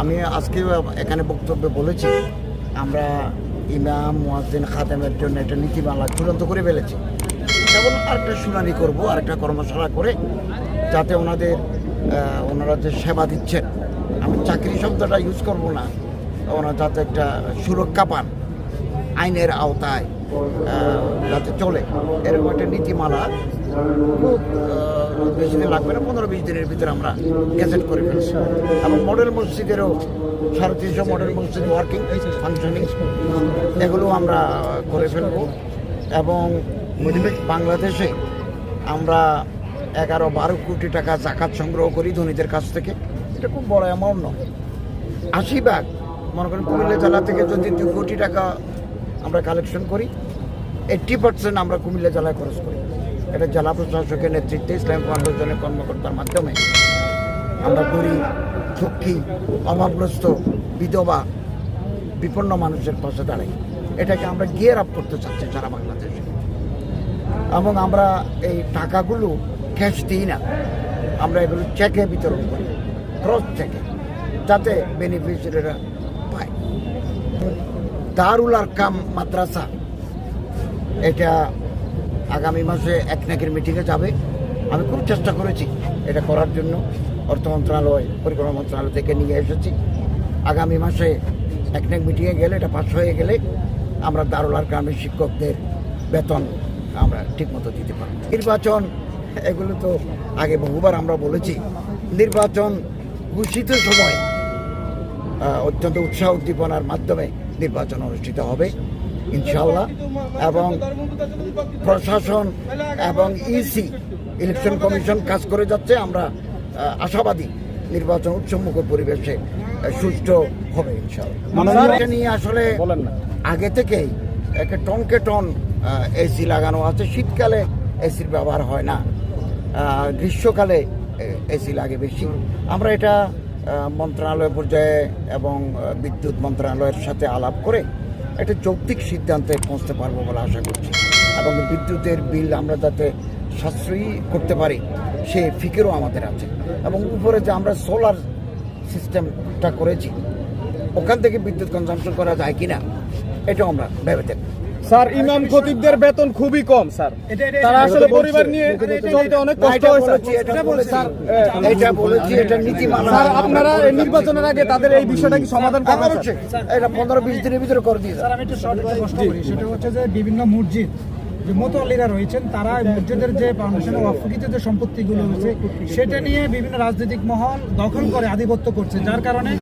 আমি আজকে এখানে বক্তব্য বলেছি, আমরা ইমাম মুয়াজ্জিন খাতেমের জন্য একটা নীতিমালা চূড়ান্ত করে ফেলেছি। কেবল আরেকটা শুনানি করব, আরেকটা কর্মশালা করে, যাতে ওনাদের ওনারা যে সেবা দিচ্ছেন। আমি চাকরি শব্দটা ইউজ করব না, ওনারা যাতে একটা সুরক্ষা পান। আইনের আওতায় যাতে চলে। এরকম একটা নীতিমালা খুব বেশি দিন লাগবে না, পনেরো বিশ দিনের ভিতরে আমরা গ্যাজেট করে ফেলছি। এবং মডেল মসজিদেরও সাড়ে তিনশো মডেল মসজিদ ওয়ার্কিং ফাংশনিং এগুলো আমরা করে ফেলব। এবং বাংলাদেশে আমরা এগারো বারো কোটি টাকা জাকাত সংগ্রহ করি ধনীদের কাছ থেকে। এটা খুব বড় অ্যামাউন্ট নয়। আশি ভাগ, মনে করেন কুমিল্লা জেলা থেকে যদি দু কোটি টাকা আমরা কালেকশন করি। এইট্টি পার্সেন্ট আমরা কুমিল্লা জেলায় খরচ করি। এটা জেলা প্রশাসকের নেতৃত্বে ইসলাম আন্দোলনের কর্মকর্তার মাধ্যমে। আমরা গরিব, দুঃখী, অভাবগ্রস্ত, বিধবা, বিপন্ন মানুষের পাশে দাঁড়াই। এটাকে আমরা গিয়ার আপ করতে চাচ্ছি সারা বাংলাদেশে। এবং আমরা এই টাকাগুলো ক্যাশ দিই না। আমরা এগুলো চেকে বিতরণ করি। ক্রস চেকে যাতে বেনিফিশিয়ারিরা পায়। দারুল আরকাম মাদ্রাসা। এটা আগামী মাসে এক নাকের মিটিংয়ে যাবে। আমি খুব চেষ্টা করেছি এটা করার জন্য। অর্থ মন্ত্রণালয়, পরিক্রমা মন্ত্রণালয় থেকে নিয়ে এসেছি। আগামী মাসে এক নাক মিটিংয়ে গেলে, এটা পাশ হয়ে গেলে আমরা দারুল আরকামের শিক্ষকদের বেতন আমরা ঠিকমতো দিতে পারব। নির্বাচন, এগুলো তো আগে বহুবার আমরা বলেছি। নির্বাচন ঘোষিত সময় অত্যন্ত উৎসাহ উদ্দীপনার মাধ্যমে নির্বাচন অনুষ্ঠিত হবে ইনশাল্লাহ এবং প্রশাসন এবং ইসি ইলেকশন কমিশন কাজ করে যাচ্ছে। আমরা আশাবাদী নির্বাচন উৎসবমুখ পরিবেশে সুষ্ঠু হবে ইনশাল্লাহ নিয়ে আসলে আগে থেকেই একটা টনকে টন এসি লাগানো আছে। শীতকালে এসির ব্যবহার হয় না। গ্রীষ্মকালে এসি লাগে বেশি। আমরা এটা মন্ত্রণালয় পর্যায়ে এবং বিদ্যুৎ মন্ত্রণালয়ের সাথে আলাপ করে একটা যৌক্তিক সিদ্ধান্তে পৌঁছতে পারব বলে আশা করছি। এবং বিদ্যুতের বিল আমরা যাতে সাশ্রয়ী করতে পারি, সে ফিকেরও আমাদের আছে। এবং উপরে যে আমরা সোলার সিস্টেমটা করেছি, ওখান থেকে বিদ্যুৎ কনজামশন করা যায় কিনা, এটাও আমরা ভেবে দেখব। স্যার ইমাম খতিবদের বেতন খুবই কম স্যার। তারা আসলে পরিবার নিয়ে চলতে অনেক কষ্ট হয় স্যার বলেছি, এটা বলেছি, এটা বলেছি, এটা নীতিমালা। স্যার আপনারা এই নির্বাচনের আগে তাদের এই বিষয়টা কি সমাধান হ্যাঁ, করবেন অবশ্যই। এটা পনেরো বিশ দিনের ভিতরে করে দিয়ে স্যার আমি একটু শর্ট করে প্রশ্ন করি। সেটা হচ্ছে যে বিভিন্ন মসজিদ যে মোতোয়াল্লিরা রয়েছেন তারা মসজিদের যে ফাউন্ডেশনের অফকিত যে সম্পত্তিগুলো রয়েছে সেটা নিয়ে বিভিন্ন রাজনৈতিক মহল দখল করে আধিপত্য করছে যার কারণে